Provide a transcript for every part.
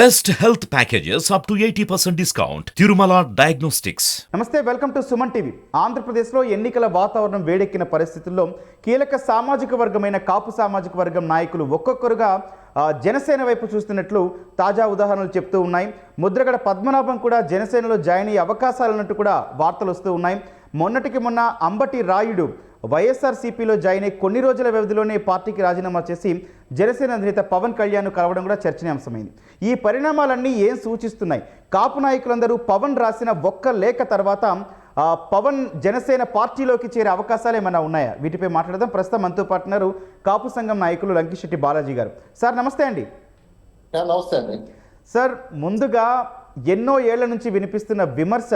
Best health packages up to eighty percent discount Tirumala diagnostics నమస్తే welcome to Suman TV ఆంధ్రప్రదేశ్లో ఎన్నికల వాతావరణం వేడెక్కిన పరిస్థితుల్లో కీలక సామాజిక వర్గమైన కాపు సామాజిక వర్గం నాయకులు ఒక్కొక్కరుగా జనసేన వైపు చూస్తున్నట్లు తాజా ఉదాహరణలు చెప్తూ ఉన్నాయి. ముద్రగడ పద్మనాభం కూడా జనసేనలో జాయిన్ అయ్యే అవకాశాలున్నట్టు కూడా వార్తలు వస్తూ ఉన్నాయి. మొన్నటికి మొన్న అంబటి రాయుడు వైఎస్ఆర్సీపీలో జాయిన్ అయ్యి కొన్ని రోజుల వ్యవధిలోనే పార్టీకి రాజీనామా చేసి జనసేన అధినేత పవన్ కళ్యాణ్ కలవడం కూడా చర్చనీయాంశమైంది. ఈ పరిణామాలన్నీ ఏం సూచిస్తున్నాయి? కాపు నాయకులందరూ పవన్ రాసిన ఒక్క లేఖ తర్వాత పవన్ జనసేన పార్టీలోకి చేరే అవకాశాలు ఏమైనా ఉన్నాయా? వీటిపై మాట్లాడదాం. ప్రస్తుతం మనతో పాటు ఉన్నారు కాపు సంఘం నాయకులు లంకిశెట్టి బాలాజీ గారు. సార్ నమస్తే అండి. నమస్తే అండి. సార్ ముందుగా ఎన్నో ఏళ్ళ నుంచి వినిపిస్తున్న విమర్శ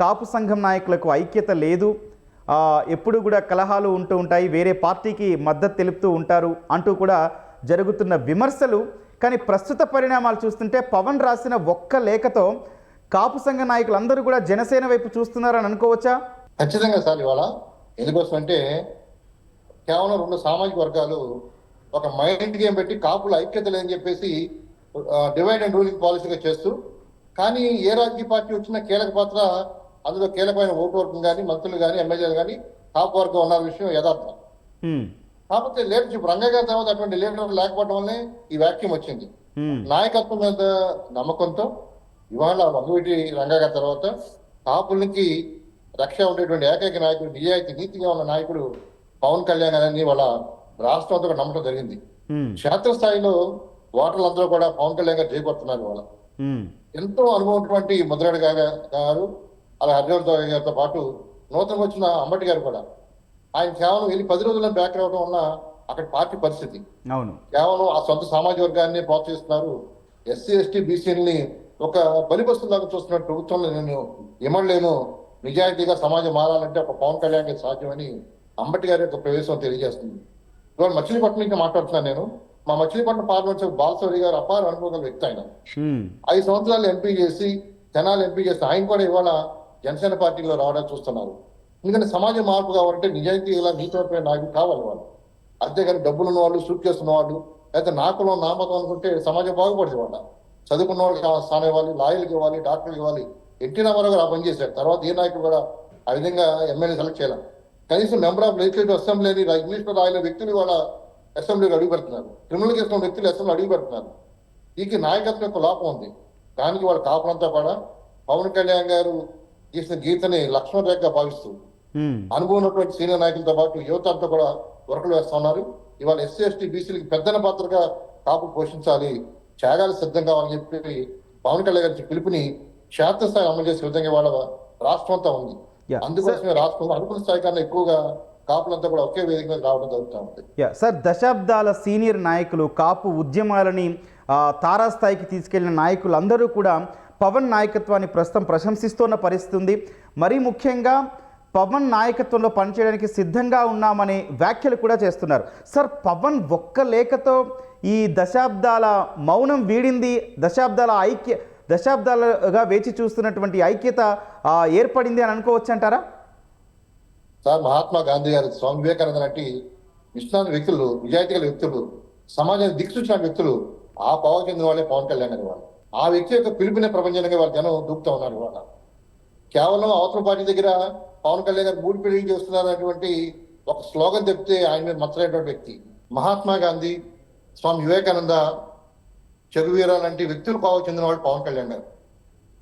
కాపు సంఘం నాయకులకు ఐక్యత లేదు. ఎప్పుడు కూడా కలహాలు ఉంటూ ఉంటాయి వేరే పార్టీకి మద్దతు తెలుపుతూ ఉంటారు అంటూ కూడా జరుగుతున్న విమర్శలు. కానీ ప్రస్తుత పరిణామాలు చూస్తుంటే పవన్ రాసిన ఒక్క లేఖతో కాపు సంఘ నాయకులందరూ కూడా జనసేన వైపు చూస్తున్నారని అనుకోవచ్చా? ఖచ్చితంగా సార్ ఇవాళ ఎందుకోసం అంటే కేవలం రెండు సామాజిక వర్గాలు ఒక మైండ్ గేమ్ పెట్టి కాపుల ఐక్యత లేదని చెప్పేసి డివైడ్ అండ్ రూలింగ్ పాలసీగా చేస్తూ కానీ ఏ రాజకీయ పార్టీ వచ్చినా కీలక పాత్ర అందులో కీలకమైన ఓటు వర్గం కానీ మంత్రులు కానీ ఎమ్మెల్యేలు కానీ కాపు వర్గం ఉన్న విషయం యథార్థం. కాకపోతే లీడర్షిప్ రంగయ్య గారి తర్వాత అటువంటి లీడర్ లేకపోవడం వల్లే ఈ వ్యాక్యూమ్ వచ్చింది. నాయకత్వం మీద నమ్మకంతో ఇవాళ వంగవీటి రంగా గారి తర్వాత కాపులకి రక్ష ఉండేటువంటి ఏకైక నాయకుడు నిజాయితీ నీతిగా ఉన్న నాయకుడు పవన్ కళ్యాణ్ గారిని వాళ్ళ రాష్ట్రం అంతా కూడా నమ్మకం జరిగింది క్షేత్రస్థాయిలో ఓటర్లందరూ కూడా పవన్ కళ్యాణ్ గారు చేయబడుతున్నారు ఇవాళ. హ్మ్, ఎంతో అనుభవం ఉన్నటువంటి ముద్రాడు గారు అలా హరివర్ధ గారితో పాటు నూతనంగా వచ్చిన అంబటి గారు కూడా ఆయన కేవలం వెళ్ళి పది రోజుల్లో బ్యాక్ రావడం వల్ల అక్కడ పార్టీ పరిస్థితి. అవును. కేవలం ఆ సొంత సామాజిక వర్గాన్ని ప్రోత్సహిస్తున్నారు. ఎస్సీ ఎస్టీ బీసీలని ఒక బలిపస్తులాగా చూస్తున్న ప్రభుత్వంలో నేను ఇమ్మడలేను నిజాయితీగా సమాజం మారాలంటే ఒక పవన్ కళ్యాణ్ గారి సాధ్యమని అంబటి గారి యొక్క ప్రవేశం తెలియజేస్తుంది. ఇవాళ మచిలీపట్నం నుంచి మాట్లాడుతున్నాను నేను. మా మచిలీపట్నం పార్లమెంట్ బాలసౌరి గారు అపార అనుభవం వ్యక్తి ఆయన. ఐదు సంవత్సరాలు ఎంపీ చేసి జనాలు ఎంపీ చేస్తే ఆయన కూడా ఇవాళ జనసేన పార్టీలో రావడానికి చూస్తున్నారు. ఎందుకంటే సమాజ మార్పు కావాలంటే నిజాయితీ ఇలా నీతివంతమైన నాయకులు కావాలి వాళ్ళు. అంతేగాని డబ్బులు ఉన్న వాళ్ళు సూట్ చేస్తున్న వాళ్ళు లేకపోతే నా కులం నా మతం అనుకుంటే సమాజం బాగుపడుతుంది వాళ్ళ చదువుకున్న వాళ్ళకి స్థానం ఇవ్వాలి లాయర్లకు ఇవ్వాలి డాక్టర్లకు ఇవ్వాలి. ఎన్టీ రామారావు గారు ఆ పని చేశారు. తర్వాత ఏ నాయకుడు కూడా ఆ విధంగా ఎమ్మెల్యే సెలెక్ట్ చేయాలి. కనీసం మెంబర్ ఆఫ్ లెజిస్లేటివ్ అసెంబ్లీని ఇంగ్లీష్లో రాయని వ్యక్తులు వాళ్ళ అసెంబ్లీకి అడుగు పెడుతున్నారు. క్రిమినల్ కేసులో వ్యక్తులు అసెంబ్లీ అడుగు పెడుతున్నారు. దీనికి నాయకత్వం యొక్క లోపం ఉంది. దానికి వాళ్ళ కాపులంతా కూడా పవన్ కళ్యాణ్ గారు గీసిన గీతని లక్ష్మణ రేఖగా భావిస్తూ అనుభవం ఉన్నటువంటి సీనియర్ నాయకులతో పాటు యువత అంతా కూడా వర్కులు వేస్తా ఉన్నారు. ఇవాళ ఎస్సీ ఎస్టీ బీసీలకి పెద్దన పాత్రగా కాపు పోషించాలి త్యాగాలు సిద్ధం కావాలని చెప్పి పవన్ కళ్యాణ్ గారి పిలుపుని క్షేత్రస్థాయి అమలు చేసే విధంగా వాళ్ళ రాష్ట్రం అంతా ఉంది. అందుకోసమే రాష్ట్రంలో అనుకున్న స్థాయి కన్నా ఎక్కువగా కాపులంతా కూడా ఒకే వేదిక మీద రావడం జరుగుతూ ఉంది. సార్ దశాబ్దాల సీనియర్ నాయకులు కాపు ఉద్యమాలని తారాస్థాయికి తీసుకెళ్ళిన నాయకులు అందరూ కూడా పవన్ నాయకత్వాన్ని ప్రస్తుతం ప్రశంసిస్తున్న పరిస్థితి ఉంది మరీ ముఖ్యంగా పవన్ నాయకత్వంలో పనిచేయడానికి సిద్ధంగా ఉన్నామనే వ్యాఖ్యలు కూడా చేస్తున్నారు. సార్ పవన్ ఒక్క లేఖతో ఈ దశాబ్దాల మౌనం వీడింది దశాబ్దాల ఐక్య దశాబ్దాలుగా వేచి చూస్తున్నటువంటి ఐక్యత ఏర్పడింది అని అనుకోవచ్చు అంటారా? సార్ మహాత్మా గాంధీ గారు స్వామి వివేకానంద లాంటి విశ్వనాథ వ్యక్తులు నిజాయితీ గల వ్యక్తులు సమాజానికి దిక్సూచిన వ్యక్తులు ఆ పవన్ చెందిన వాళ్ళే పవన్ కళ్యాణ్ గారి వాళ్ళు. ఆ వ్యక్తి యొక్క పిలుపునే ప్రపంచంగా వాళ్ళ జనం దూకుతా ఉన్నారు ఇవాళ. కేవలం అవతల పార్టీ దగ్గర పవన్ కళ్యాణ్ గారు మూడు పెళ్ళి చేస్తున్నారు ఒక స్లోగన్ చెప్తే ఆయన మీద మచ్చలేటువంటి వ్యక్తి. మహాత్మా గాంధీ స్వామి వివేకానంద చెగువీర లాంటి వ్యక్తులు పావు చెందిన వాళ్ళు పవన్ కళ్యాణ్ గారు.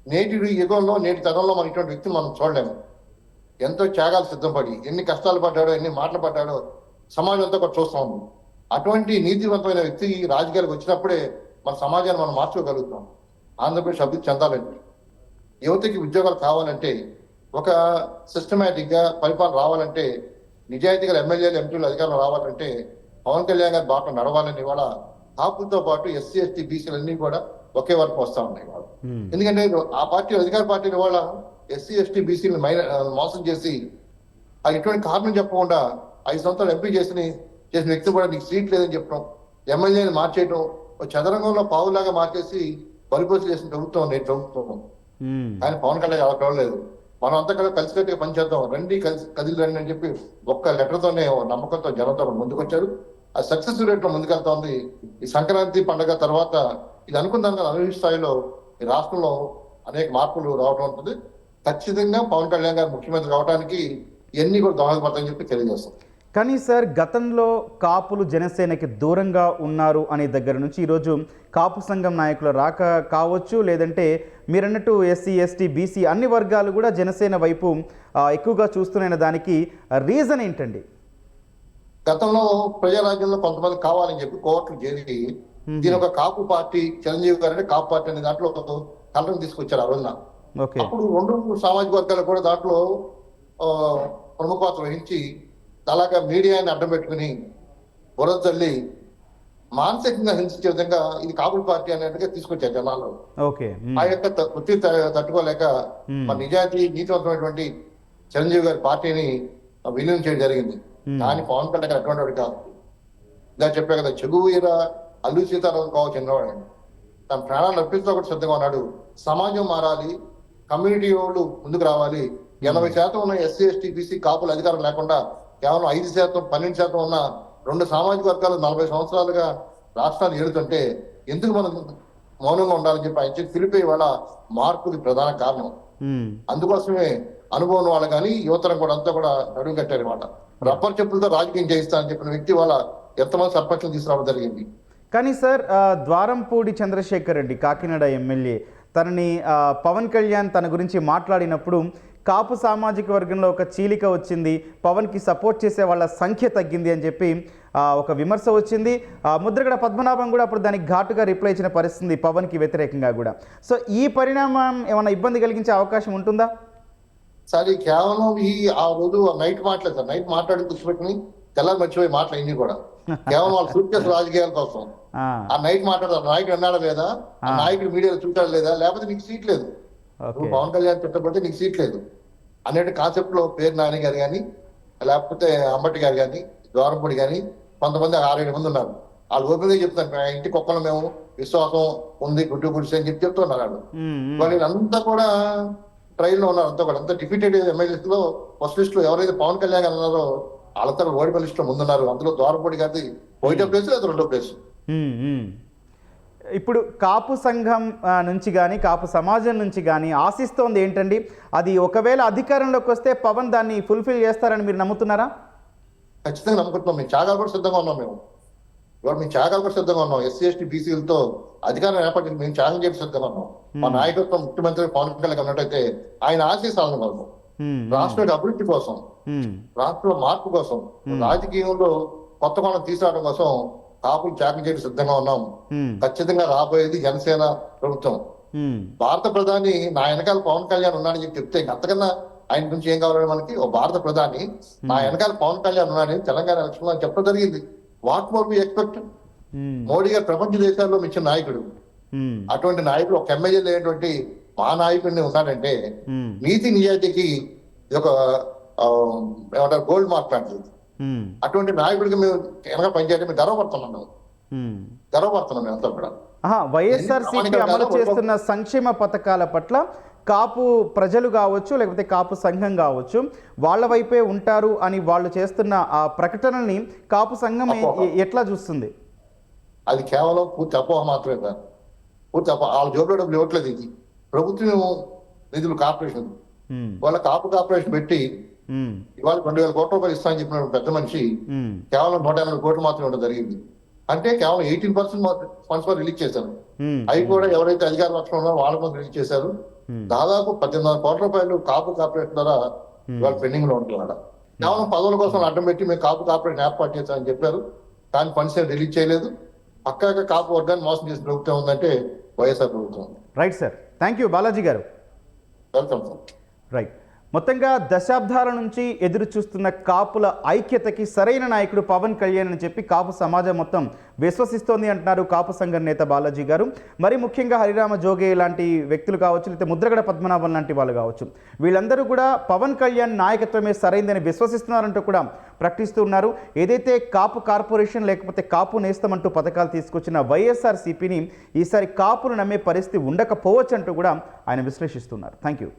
నేటి యుగంలో నేటి తరంలో మన ఇటువంటి వ్యక్తులు మనం చూడలేము. ఎంతో త్యాగాలు సిద్ధపడి ఎన్ని కష్టాలు పడ్డాడో ఎన్ని మాటలు పడ్డాడో సమాజం అంతా కూడా చూస్తా అటువంటి నీతివంతమైన వ్యక్తి రాజకీయాలకు వచ్చినప్పుడే మన సమాజాన్ని మనం మార్చుకోగలుగుతాం. ఆంధ్రప్రదేశ్ అభివృద్ధి చెందాలంటే యువతకి ఉద్యోగాలు కావాలంటే ఒక సిస్టమేటిక్గా పరిపాలన రావాలంటే నిజాయితీగా ఎమ్మెల్యేలు ఎంపీలు అధికారులు రావాలంటే పవన్ కళ్యాణ్ గారి బాట నడవాలని ఇవాళ కాపులతో పాటు ఎస్సీ ఎస్టీ బీసీలు అన్ని కూడా ఒకే వరకు వస్తా ఉన్నాయి హ్మ్, ఎందుకంటే ఆ పార్టీ అధికార పార్టీల వాళ్ళ ఎస్సీ ఎస్టీ బీసీని మైన మోసం చేసి ఆ ఎటువంటి కారణం చెప్పకుండా ఐదు సంవత్సరాలు ఎంపీ చేసిన చేసిన వ్యక్తి కూడా నీకు సీట్ లేదని చెప్పడం ఎమ్మెల్యేని మార్చేయడం చదరంగంలో పావులాగా మార్చేసి బలిపోసి చేసిన ప్రభుత్వం నేటి ప్రభుత్వం. ఆయన పవన్ కళ్యాణ్ అలా చూడలేదు మనం అంతా కూడా కలిసికట్టుగా పనిచేద్దాం రండి కలిసి కదిలి రండి అని చెప్పి ఒక్క లెటర్తోనే ఓ నమ్మకంతో జనంతో ముందుకొచ్చారు. ఆ సక్సెస్ రేట్లో ముందుకెళ్తోంది. ఈ సంక్రాంతి పండుగ తర్వాత ఇది అనుకున్న దానికి అనుభవ స్థాయిలో ఈ రాష్ట్రంలో అనేక మార్పులు రావడం ఉంటుంది. ఖచ్చితంగా పవన్ కళ్యాణ్ గారు ముఖ్యమంత్రి కావడానికి ఇవన్నీ కూడా దోహదపడతాయని చెప్పి తెలియజేస్తాం. కానీ సార్ గతంలో కాపులు జనసేనకి దూరంగా ఉన్నారు అనే దగ్గర నుంచి ఈరోజు కాపు సంఘం నాయకుల రాక కావచ్చు లేదంటే మీరన్నట్టు ఎస్సీ ఎస్టీ బీసీ అన్ని వర్గాలు కూడా జనసేన వైపు ఎక్కువగా చూస్తున్న దానికి రీజన్ ఏంటండి? గతంలో ప్రజారాజ్యంలో కొంతమంది కావాలని చెప్పి కోర్టులు చేరి దీని ఒక కాపు పార్టీ చిరంజీవి గారు అంటే కాపు పార్టీ అనే దాంట్లో కలరం తీసుకొచ్చారు ఆ రోజున. ఓకే. అప్పుడు రెండు సామాజిక వర్గాలు కూడా దాంట్లో ప్రముఖ పాత్ర వహించి అలాగా మీడియాని అడ్డం పెట్టుకుని బురద తల్లి మానసికంగా హింసించే విధంగా ఇది కాపుల పార్టీ అనేట్టుగా తీసుకొచ్చారు మ్, ఆ యొక్క త- ఒత్తిడి త- తట్టుకోలేక. మన నిజాయితీ నీతివంతమైనటువంటి చిరంజీవి గారి పార్టీని విలీనం చేయడం జరిగింది. కానీ పవన్ కళ్యాణ్ అటువంటి వాడు కాదు. ఇలా చెప్పా కదా చెగువీర అల్లు సీతారాం కావచ్చు చిన్నవాడు తన ప్రాణాలు అర్పిస్తూ ఒకటి సిద్ధంగా ఉన్నాడు. సమాజం మారాలి కమ్యూనిటీ వాళ్ళు ముందుకు రావాలి. ఎనభై శాతం ఉన్న ఎస్సీ ఎస్టీ బీసీ కాపులు అధికారం లేకుండా కేవలం ఐదు శాతం పన్నెండు శాతం ఉన్న రెండు సామాజిక వర్గాలు నలభై సంవత్సరాలుగా రాష్ట్రాలు ఏడుతుంటే ఎందుకు మనం మౌనంగా ఉండాలని చెప్పి ఆయన చెప్పి పిలిపే వాళ్ళ మార్పుకి ప్రధాన కారణం. అందుకోసమే అనుభవం వాళ్ళు కానీ యువతరం కూడా అంతా కూడా నడుము కట్టారు అనమాట రబ్బర్ చెప్పులతో రాజకీయం చేయిస్తా అని చెప్పిన వ్యక్తి వాళ్ళ ఎంతమంది సర్పంచ్లు తీసుకురావడం జరిగింది. కానీ సార్ ద్వారంపూడి చంద్రశేఖర్ రెడ్డి కాకినాడ ఎమ్మెల్యే తనని పవన్ కళ్యాణ్ తన గురించి మాట్లాడినప్పుడు కాపు సామాజిక వర్గంలో ఒక చీలిక వచ్చింది. పవన్కి సపోర్ట్ చేసే వాళ్ళ సంఖ్య తగ్గింది అని చెప్పి ఒక విమర్శ వచ్చింది. ఆ, ముద్రగడ పద్మనాభం కూడా అప్పుడు దానికి ఘాటుగా రిప్లై ఇచ్చిన పరిస్థితి పవన్కి వ్యతిరేకంగా కూడా. సో ఈ పరిణామం ఏమైనా ఇబ్బంది కలిగించే అవకాశం ఉంటుందా? సరే కేవలం ఈ ఆ రోజు నైట్ మాట్లాడతారు సార్. నైట్ మాట్లాడి కూర్చోబెట్టుకుని తెల్లారి మర్చిపోయి మాటలు అన్ని కూడా. కేవలం వాళ్ళు సూట్ చేసే రాజకీయాల కోసం. ఆ, నైట్ మాట్లాడతారు నాయకుడు అన్నాడా లేదా? ఆ. నాయకుడు మీడియాలో చూడాడు లేదా? లేకపోతే నీకు సీట్ లేదు. నువ్వు పవన్ కళ్యాణ్ తిట్టబడితే నీకు సీట్ లేదు. అనే కాన్సెప్ట్లో పేరు నాని గారు కానీ లేకపోతే అంబటి గారు కానీ ద్వారంపూడి కానీ కొంతమంది ఆరేడు మంది ఉన్నారు. వాళ్ళు ఓపెన్గా చెప్తారు "మా ఇంటికి ఒక్కరు మేము విశ్వాసం ఉంది గుడ్డు గుడిసి అని చెప్పి చెప్తున్నారు వాళ్ళు. వాళ్ళు అంతా కూడా ట్రైల్లో ఉన్నారు అంతా కూడా. అంతా డిఫీటెడ్ ఎమ్మెల్యేస్లో ఫస్ట్ లిస్ట్లో ఎవరైతే పవన్ కళ్యాణ్ గారు ఉన్నారో వాళ్ళతో ఓడిపోయిన లిస్ట్లో ముందున్నారు. అందులో ద్వారంపూడి గారిది ఒకటో ప్లేస్ లేదా రెండో ప్లేస్. ఇప్పుడు కాపు సంఘం నుంచి కానీ కాపు సమాజం నుంచి కానీ ఆశిస్తోంది ఏంటండి? అది ఒకవేళ అధికారంలోకి వస్తే పవన్ దాన్ని ఫుల్ఫిల్ చేస్తారని మీరు నమ్ముతున్నారా? ఖచ్చితంగా నమ్ముకుంటున్నాం మేము. త్యాగాలు కూడా సిద్ధంగా ఉన్నాం మేము. ఇవాళ మేము త్యాగాలు కూడా సిద్ధంగా ఉన్నాం. ఎస్సీ ఎస్టీ బీసీలతో అధికారం ఏర్పడింది మేము త్యాగం చేసి సిద్ధంగా ఉన్నాం. మా నాయకత్వం ముఖ్యమంత్రి పవన్ కళ్యాణ్ ఉన్నట్టయితే ఆయన ఆశీస్సాలను మ్మ్, రాష్ట్ర అభివృద్ధి కోసం రాష్ట్ర మార్పు కోసం రాజకీయంలో కొత్త కోణం తీసుకురావడం కోసం కాపులు త్యాగం చేయడం సిద్ధంగా ఉన్నాం. ఖచ్చితంగా రాబోయేది జనసేన ప్రభుత్వం. భారత ప్రధాని నా వెనకాల పవన్ కళ్యాణ్ ఉన్నాడని చెప్పి చెప్తే అంతకన్నా ఆయన గురించి ఏం కావాలని మనకి ఓ భారత ప్రధాని నా వెనకాల పవన్ కళ్యాణ్ ఉన్నాడని తెలంగాణ ఎలక్షన్లో చెప్పడం జరిగింది. What more be expect? Modi గారు ప్రపంచ దేశాల్లో మించిన నాయకుడు. అటువంటి నాయకుడు ఒక ఎమ్మెల్యే లేనటువంటి మా నాయకుడిని ఉన్నాడంటే నీతి నిజాయితీకి ఇది ఒక ఏమంటారు గోల్డ్ మార్క్ లాంటిది. అటువంటి నాయకుడికి మేము వెనక పనిచేయడం మేము గర్వపడుతున్నాం మేము. గర్వపడుతున్నాం మేము అంతా కూడా. వైఎస్ఆర్సీపీ అమలు చేస్తున్న సంక్షేమ పథకాల పట్ల కాపు ప్రజలు కావచ్చు లేకపోతే కాపు సంఘం కావచ్చు వాళ్ళ వైపే ఉంటారు అని వాళ్ళు చేస్తున్న ఆ ప్రకటనల్ని కాపు సంఘం ఎట్లా చూస్తుంది? అది కేవలం పూర్తి అపోహ మాత్రమే సార్ పూర్తి అపోహ వాళ్ళ జోబులో డబ్బులు ఇవ్వట్లేదు ఇది. ప్రభుత్వం నిధులు కార్పొరేషన్. వాళ్ళ కాపు కార్పొరేషన్ పెట్టి ఇవాళ రెండు వేల కోట్ల రూపాయలు ఇస్తామని చెప్పిన పెద్ద మనిషి కేవలం నూట ఎనభై కోట్లు మాత్రమే ఉండడం జరిగింది. అంటే కేవలం ఎయిటీన్ పర్సెంట్ ఫండ్స్ రిలీజ్ చేశారు. అవి కూడా ఎవరైతే అధికార పక్షంలో ఉన్నారో వాళ్ళ మీద రిలీజ్ చేశారు. దాదాపు పద్దెనిమిది కోట్ల రూపాయలు కాపు కార్పొరేషన్ ద్వారా ఇవాళ పెండింగ్లో ఉంటున్నాడు కేవలం పదవుల కోసం అడ్డం పెట్టి మేము కాపు కార్పొరేషన్ ఏర్పాటు చేస్తామని చెప్పారు. కానీ ఫండ్స్ ఏం రిలీజ్ చేయలేదు. పక్కాగా కాపు వర్గాన్ని మోసం చేసిన ప్రభుత్వం ఉందంటే వైఎస్ఆర్ ప్రభుత్వం. Right sir. Thank you Balaji గారు. Welcome sir. రైట్. మొత్తంగా దశాబ్దాల నుంచి ఎదురు చూస్తున్న కాపుల ఐక్యతకి సరైన నాయకుడు పవన్ కళ్యాణ్ అని చెప్పి కాపు సమాజం మొత్తం విశ్వసిస్తోంది అంటున్నారు కాపు సంఘం నేత బాలాజీ గారు. మరి ముఖ్యంగా హరిరామ జోగే లాంటి వ్యక్తులు కావచ్చు లేకపోతే ముద్రగడ పద్మనాభం లాంటి వాళ్ళు కావచ్చు వీళ్ళందరూ కూడా పవన్ కళ్యాణ్ నాయకత్వమే సరైందని విశ్వసిస్తున్నారంటూ కూడా ప్రకటిస్తూ ఉన్నారు. ఏదైతే కాపు కార్పొరేషన్ లేకపోతే కాపు నేస్తమంటూ పథకాలు తీసుకొచ్చిన వైఎస్ఆర్ సిపిని ఈసారి కాపును నమ్మే పరిస్థితి ఉండకపోవచ్చు అంటూ కూడా ఆయన విశ్లేషిస్తున్నారు. Thank you